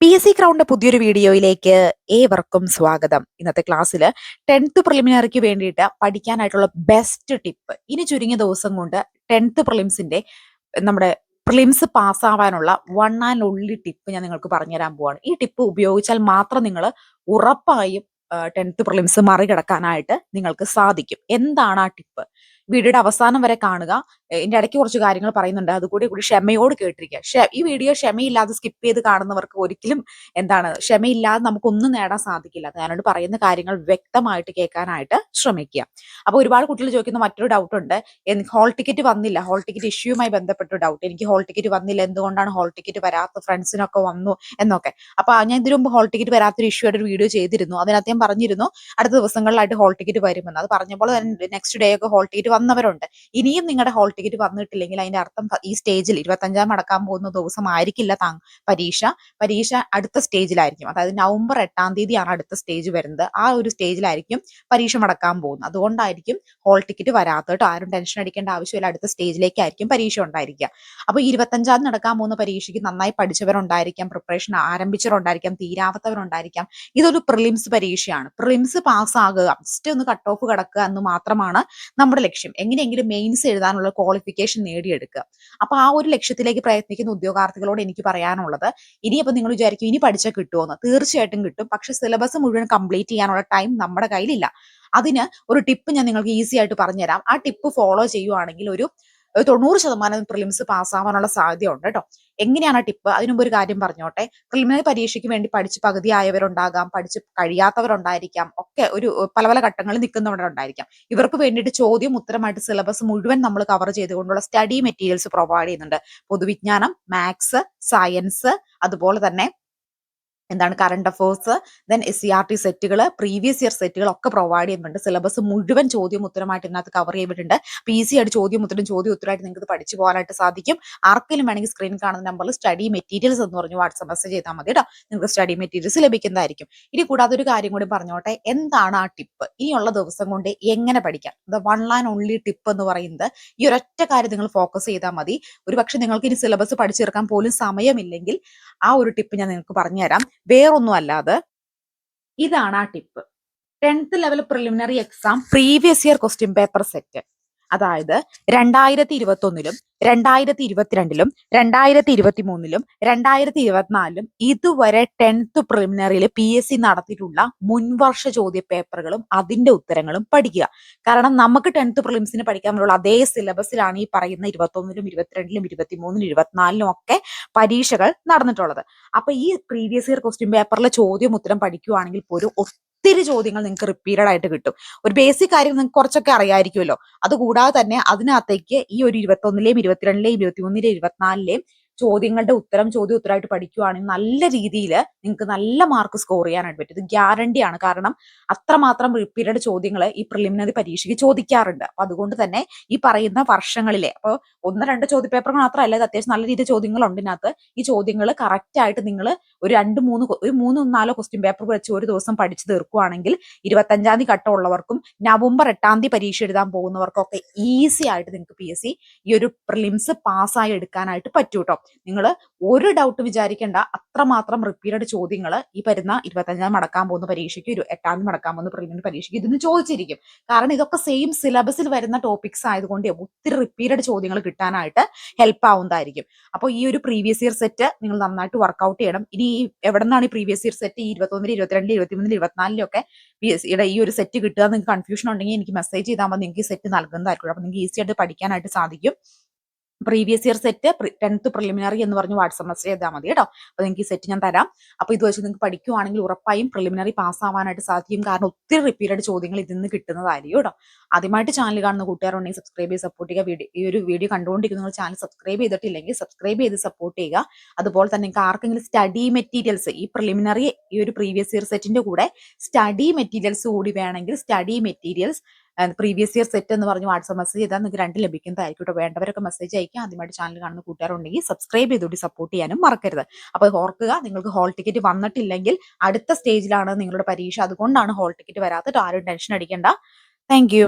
P S C crowned പുതിയൊരു വീഡിയോയിലേക്ക് ഏവർക്കും സ്വാഗതം. ഇന്നത്തെ ക്ലാസ്സിൽ ടെൻത്ത് പ്രിലിമിനറിക്ക് വേണ്ടിയിട്ട് പഠിക്കാനായിട്ടുള്ള ബെസ്റ്റ് ടിപ്പ് ഇനി ചുരുങ്ങിയ ദിവസം കൊണ്ട് ടെൻത്ത് പ്രിലിംസിന്റെ നമ്മുടെ പ്രിലിംസ് പാസ്സാവാനുള്ള വൺ ആൻഡ് ഒൺലി ടിപ്പ് ഞാൻ നിങ്ങൾക്ക് പറഞ്ഞുതരാൻ പോവാണ്. ഈ ടിപ്പ് ഉപയോഗിച്ചാൽ മാത്രം നിങ്ങൾ ഉറപ്പായും ടെൻത്ത് പ്രിലിംസ് മറികടക്കാനായിട്ട് നിങ്ങൾക്ക് സാധിക്കും. എന്താണ് ആ ടിപ്പ് വീഡിയോയുടെ അവസാനം വരെ കാണുക. എന്റെ ഇടയ്ക്ക് കുറച്ച് കാര്യങ്ങൾ പറയുന്നുണ്ട്. അതുകൂടി കൂടി ക്ഷമയോട് കേട്ടിരിക്കുക. ഈ വീഡിയോ ക്ഷമയില്ലാതെ സ്കിപ്പ് ചെയ്ത് കാണുന്നവർക്ക് ഒരിക്കലും എന്താണ് ക്ഷമയില്ലാതെ നമുക്കൊന്നും നേടാൻ സാധിക്കില്ല. ഞാനോട് പറയുന്ന കാര്യങ്ങൾ വ്യക്തമായിട്ട് കേൾക്കാനായിട്ട് ശ്രമിക്കുക. അപ്പൊ ഒരുപാട് കുട്ടികൾ ചോദിക്കുന്ന മറ്റൊരു ഡൗട്ട് ഉണ്ട്. ഹോൾ ടിക്കറ്റ് വന്നില്ല. ഹോൾ ടിക്കറ്റ് ഇഷ്യൂമായി ബന്ധപ്പെട്ട ഡൗട്ട് എനിക്ക് ഹോൾ ടിക്കറ്റ് വന്നില്ല. എന്തുകൊണ്ടാണ് ഹോൾ ടിക്കറ്റ് വരാത്ത ഫ്രണ്ട്സിനൊക്കെ വന്നു എന്നൊക്കെ. അപ്പൊ ഞാൻ ഇതിനു മുമ്പ് ഹോൾ ടിക്കറ്റ് വരാത്തൊരു ഇഷ്യൂ ആയിട്ട് ഒരു വീഡിയോ ചെയ്തിരുന്നു. അതിനകത്ത് ഞാൻ പറഞ്ഞിരുന്നു അടുത്ത ദിവസങ്ങളിലായിട്ട് ഹോൾ ടിക്കറ്റ് വരുമെന്ന്. അത് പറഞ്ഞപ്പോൾ നെക്സ്റ്റ് ഡേ ഒക്കെ ഹോൾ ടിക്കറ്റ് വന്നവരുണ്ട്. ഇനിയും നിങ്ങളുടെ ഹോൾ ടിക്കറ്റ് വന്നിട്ടില്ലെങ്കിൽ അതിന്റെ അർത്ഥം ഈ സ്റ്റേജിൽ ഇരുപത്തഞ്ചാം അടക്കാൻ പോകുന്ന ദിവസം ആയിരിക്കില്ല പരീക്ഷ. പരീക്ഷ അടുത്ത സ്റ്റേജിലായിരിക്കും അതായത് നവംബർ എട്ടാം തീയതിയാണ് അടുത്ത സ്റ്റേജ് വരുന്നത്. ആ ഒരു സ്റ്റേജിലായിരിക്കും പരീക്ഷ മടക്കാൻ പോകുന്നത്. അതുകൊണ്ടായിരിക്കും ഹോൾ ടിക്കറ്റ് വരാത്തത് ആരും ടെൻഷൻ അടിക്കേണ്ട ആവശ്യമില്ല. അടുത്ത സ്റ്റേജിലേക്കായിരിക്കും പരീക്ഷ ഉണ്ടായിരിക്കുക. അപ്പൊ ഇരുപത്തഞ്ചാം നടക്കാൻ പോകുന്ന പരീക്ഷയ്ക്ക് നന്നായി പഠിച്ചവരുണ്ടായിരിക്കാം. പ്രിപ്പറേഷൻ ആരംഭിച്ചവരുണ്ടായിരിക്കാം. തീരാത്തവരുണ്ടായിരിക്കാം. ഇതൊരു പ്രിലിംസ് പരീക്ഷയാണ്. പ്രിലിംസ് പാസ്സാകുക ജസ്റ്റ് ഒന്ന് കട്ട് ഓഫ് കിടക്കുക എന്ന് മാത്രമാണ് നമ്മുടെ ലക്ഷ്യം. എങ്ങനെയെങ്കിലും മെയിൻസ് എഴുതാനുള്ള ക്വാളിഫിക്കേഷൻ നേടിയെടുക്കുക. അപ്പൊ ആ ഒരു ലക്ഷ്യത്തിലേക്ക് പ്രയത്നിക്കുന്ന ഉദ്യോഗാർത്ഥികളോട് എനിക്ക് പറയാനുള്ളത് ഇനിയിപ്പോൾ നിങ്ങൾ വിചാരിക്കും ഇനി പഠിച്ചാൽ കിട്ടുമോ തീർച്ചയായിട്ടും കിട്ടും. പക്ഷെ സിലബസ് മുഴുവൻ കംപ്ലീറ്റ് ചെയ്യാനുള്ള ടൈം നമ്മുടെ കയ്യിലില്ല. അതിന് ഒരു ടിപ്പ് ഞാൻ നിങ്ങൾക്ക് ഈസി ആയിട്ട് പറഞ്ഞുതരാം. ആ ടിപ്പ് ഫോളോ ചെയ്യുവാണെങ്കിൽ ഒരു തൊണ്ണൂറ് ശതമാനം പ്രിലിംസ് പാസ്സാവാനുള്ള സാധ്യതയുണ്ട് കേട്ടോ എങ്ങനെയാണ് ടിപ്പ് അതിനുമുമ്പ് ഒരു കാര്യം പറഞ്ഞോട്ടെ. പ്രിലിമിനറി പരീക്ഷയ്ക്ക് വേണ്ടി പഠിച്ച് പകുതിയായവരുണ്ടാകാം പഠിച്ച് കഴിയാത്തവരുണ്ടായിരിക്കാം ഒക്കെ ഒരു പല പല ഘട്ടങ്ങളിൽ നിൽക്കുന്നവരുണ്ടായിരിക്കാം. ഇവർക്ക് വേണ്ടിയിട്ട് ചോദ്യം ഉത്തരമായിട്ട് സിലബസ് മുഴുവൻ നമ്മൾ കവർ ചെയ്തുകൊണ്ടുള്ള സ്റ്റഡി മെറ്റീരിയൽസ് പ്രൊവൈഡ് ചെയ്യുന്നുണ്ട്. പൊതുവിജ്ഞാനം മാത്സ് സയൻസ് അതുപോലെ തന്നെ എന്താണ് current affairs then S C R T സെറ്റുകൾ പ്രീവിയസ് ഇയർ സെറ്റുകൾ ഒക്കെ പ്രൊവൈഡ് ചെയ്യുന്നുണ്ട്. സിലബസ് മുഴുവൻ ചോദ്യം ഉത്തരമായിട്ട് ഇതിനകത്ത് കവർ ചെയ്തിട്ടുണ്ട്. പി സി ആയിട്ട് ചോദ്യം ഉത്തരം ചോദ്യം ഉത്തരമായിട്ട് നിങ്ങൾക്ക് പഠിച്ചു പോകാനായിട്ട് സാധിക്കും. ആർക്കെങ്കിലും വേണമെങ്കിൽ സ്ക്രീൻ കാണുന്ന നമ്പറിൽ സ്റ്റഡി മെറ്റീരിയൽസ് എന്ന് പറഞ്ഞു വാട്സ്ആപ്പ് മെസ്സേജ് ചെയ്താൽ മതി കേട്ടോ നിങ്ങൾക്ക് സ്റ്റഡി മെറ്റീരിയൽസ് ലഭിക്കുന്നതായിരിക്കും. ഇനി കൂടാതെ ഒരു കാര്യം കൂടി പറഞ്ഞോട്ടെ. എന്താണ് ആ ടിപ്പ് ഇനിയുള്ള ദിവസം കൊണ്ട് എങ്ങനെ പഠിക്കാം? The one and only tip എന്ന് പറയുന്നത് ഈ ഒരൊറ്റ കാര്യം നിങ്ങൾ ഫോക്കസ് ചെയ്താൽ മതി. ഒരു പക്ഷെ നിങ്ങൾക്ക് ഇനി സിലബസ് പഠിച്ചെടുക്കാൻ പോലും സമയമില്ലെങ്കിൽ ആ ഒരു ടിപ്പ് ഞാൻ നിങ്ങൾക്ക് പറഞ്ഞുതരാം. വേറൊന്നും അല്ലാതെ ഇതാണ് ആ tip. Tenth level preliminary exam previous year question paper set. അതായത് രണ്ടായിരത്തി ഇരുപത്തി ഒന്നിലും രണ്ടായിരത്തി ഇരുപത്തിരണ്ടിലും രണ്ടായിരത്തി ഇരുപത്തി മൂന്നിലും രണ്ടായിരത്തി ഇരുപത്തിനാലിലും ഇതുവരെ ടെൻത്ത് പ്രിലിമിനറിയിൽ പി എസ് സി നടത്തിയിട്ടുള്ള മുൻവർഷ ചോദ്യ പേപ്പറുകളും അതിന്റെ ഉത്തരങ്ങളും പഠിക്കുക. കാരണം നമുക്ക് ടെൻത്ത് പ്രിലിംസിന് പഠിക്കാൻ പറ്റുള്ള. അതേ സിലബസിലാണ് ഈ പറയുന്ന ഇരുപത്തൊന്നിലും ഇരുപത്തിരണ്ടിലും ഇരുപത്തിമൂന്നിലും ഇരുപത്തിനാലിലും ഒക്കെ പരീക്ഷകൾ നടന്നിട്ടുള്ളത്. അപ്പൊ ഈ പ്രീവിയസ് ഇയർ ക്വസ്റ്റ്യൻ പേപ്പറിലെ ചോദ്യം ഉത്തരം പഠിക്കുകയാണെങ്കിൽ പോലും ഒത്തിരി ചോദ്യങ്ങൾ നിങ്ങൾക്ക് റിപ്പീറ്റഡ് ആയിട്ട് കിട്ടും. ഒരു ബേസിക് കാര്യം നിങ്ങൾക്ക് കുറച്ചൊക്കെ അറിയാമായിരിക്കുമല്ലോ അതുകൂടാതെ തന്നെ അതിനകത്തേക്ക് ഈ ഒരു ഇരുപത്തൊന്നിലെയും ഇരുപത്തിരണ്ടിലെയും ഇരുപത്തിമൂന്നിലെയും ഇരുപത്തിനാലിലെയും ചോദ്യങ്ങളുടെ ഉത്തരം ചോദ്യ ഉത്തരമായിട്ട് പഠിക്കുകയാണെങ്കിൽ നല്ല രീതിയിൽ നിങ്ങൾക്ക് നല്ല മാർക്ക് സ്കോർ ചെയ്യാനായിട്ട് പറ്റും. ഇത് ഗ്യാരണ്ടിയാണ് കാരണം അത്രമാത്രം റിപ്പീറ്റഡ് ചോദ്യങ്ങൾ ഈ പ്രിലിമിനറി പരീക്ഷയ്ക്ക് ചോദിക്കാറുണ്ട്. അപ്പൊ അതുകൊണ്ട് തന്നെ ഈ പറയുന്ന വർഷങ്ങളിലെ അപ്പോൾ ഒന്ന് രണ്ട് ചോദ്യ പേപ്പർ മാത്രമല്ല ഇത് അത്യാവശ്യം നല്ല രീതിയിൽ ചോദ്യങ്ങളുണ്ട് ഇതിനകത്ത്. ഈ ചോദ്യങ്ങൾ കറക്റ്റ് ആയിട്ട് നിങ്ങൾ ഒരു രണ്ട് മൂന്ന് ഒരു മൂന്ന് നാലോ ക്വസ്റ്റ്യൻ പേപ്പർ വെച്ച് ഒരു ദിവസം പഠിച്ചു തീർക്കുവാണെങ്കിൽ ഇരുപത്തഞ്ചാം തീയതി ഘട്ടമുള്ളവർക്കും നവംബർ എട്ടാം തീയതി പരീക്ഷ എഴുതാൻ പോകുന്നവർക്കൊക്കെ ഈസി ആയിട്ട് നിങ്ങൾക്ക് പി എസ് സി ഈ ഒരു പ്രിലിംസ് പാസ്സായി എടുക്കാനായിട്ട് പറ്റൂട്ടോ. നിങ്ങൾ ഒരു ഡൗട്ട് വിചാരിക്കേണ്ട. അത്രമാത്രം റിപ്പീറ്റഡ് ചോദ്യങ്ങൾ ഈ വരുന്ന ഇരുപത്തഞ്ചാം മടക്കാൻ പോകുന്ന പരീക്ഷയ്ക്ക് ഒരു എട്ടാം മടക്കാൻ പോകുന്ന പ്രിലിമിനറി പരീക്ഷയ്ക്ക് ഇതിന് ചോദിച്ചിരിക്കും. കാരണം ഇതൊക്കെ സെയിം സിലബസിൽ വരുന്ന ടോപ്പിക്സ് ആയതുകൊണ്ട് ഒത്തിരി റിപ്പീറ്റഡ് ചോദ്യങ്ങൾ കിട്ടാനായിട്ട് ഹെൽപ്പ് ആവുന്നതായിരിക്കും. അപ്പോൾ ഈ ഒരു പ്രീവിയസ് ഇയർ സെറ്റ് നിങ്ങൾ നന്നായിട്ട് വർക്ക്ഔട്ട് ചെയ്യണം. ഇനി എവിടെ നിന്നാണ് ഈ പ്രീവിയസ് ഇയർ സെറ്റ് ഈ ഇരുപത്തൊന്നിൽ ഇരുപത്തിരണ്ടിൽ ഇരുപത്തിമൂന്നിൽ ഇരുപത്തിനാലിലൊക്കെ ഈ ഒരു സെറ്റ് കിട്ടുക നിങ്ങൾക്ക് കൺഫ്യൂഷൻ ഉണ്ടെങ്കിൽ എനിക്ക് മെസ്സേജ് ചെയ്താൽ മതി. നിങ്ങൾക്ക് ഈ സെറ്റ് നൽകുന്നതായിരിക്കും. അപ്പോൾ നിങ്ങൾക്ക് ഈസി ആയിട്ട് പഠിക്കാനായിട്ട് സാധിക്കും. Previous year set tenth preliminary എന്ന് പറഞ്ഞ് വാട്സപ്പ് മെസ്സേജ് ചെയ്താൽ മതി കേട്ടോ. അപ്പൊ നിങ്ങൾക്ക് ഈ സെറ്റ് ഞാൻ തരാം. അപ്പൊ ഇത് വെച്ച് നിങ്ങൾക്ക് പഠിക്കുവാണെങ്കിൽ ഉറപ്പായും പ്രിലിമിനറി പാസ് ആവാനായിട്ട് സാധിക്കും. കാരണം ഒത്തിരി റിപ്പീറ്റഡ് ചോദ്യങ്ങൾ ഇതിൽ നിന്ന് കിട്ടുന്നതായിരിക്കും കേട്ടോ. ആദ്യമായിട്ട് ചാനൽ കാണുന്ന കൂട്ടുകാരുണ്ടെങ്കിൽ സബ്സ്ക്രൈബ് ചെയ്ത് സപ്പോർട്ട് ചെയ്യുക. വീഡിയോ ഈ ഒരു വീഡിയോ കണ്ടുകൊണ്ടിരിക്കുന്ന ചാനൽ സബ്സ്ക്രൈബ് ചെയ്തിട്ടില്ലെങ്കിൽ സബ്സ്ക്രൈബ് ചെയ്ത് സപ്പോർട്ട് ചെയ്യുക. അതുപോലെ തന്നെ നിങ്ങൾക്ക് ആർക്കെങ്കിലും സ്റ്റഡി മെറ്റീരിയൽസ് ഈ പ്രിലിമിനറി ഈ ഒരു പ്രീവിയസ് ഇയർ സെറ്റിന്റെ കൂടെ സ്റ്റഡി മെറ്റീരിയൽസ് കൂടി വേണമെങ്കിൽ study materials previous year set എന്ന് പറഞ്ഞ് വാട്സ്ആപ്പ് മെസ്സേജ് ചെയ്താൽ നിങ്ങൾക്ക് രണ്ട് ലഭിക്കുന്നതായിരിക്കും കേട്ടോ വേണ്ടവരൊക്കെ മെസ്സേജ് അയക്കുക ആദ്യമായിട്ട് ചാനൽ കാണുന്ന കൂട്ടുകാരുണ്ടെങ്കിൽ സബ്സ്ക്രൈബ് ചെയ്തുകൂടി സപ്പോർട്ട് ചെയ്യാനും മറക്കരുത്. അപ്പോൾ ഓർക്കുക നിങ്ങൾക്ക് ഹോൾ ടിക്കറ്റ് വന്നിട്ടില്ലെങ്കിൽ അടുത്ത സ്റ്റേജിലാണ് നിങ്ങളുടെ പരീക്ഷ. അതുകൊണ്ടാണ് ഹോൾ ടിക്കറ്റ് വരാത്തത് ആരും ടെൻഷൻ അടിക്കേണ്ട. താങ്ക്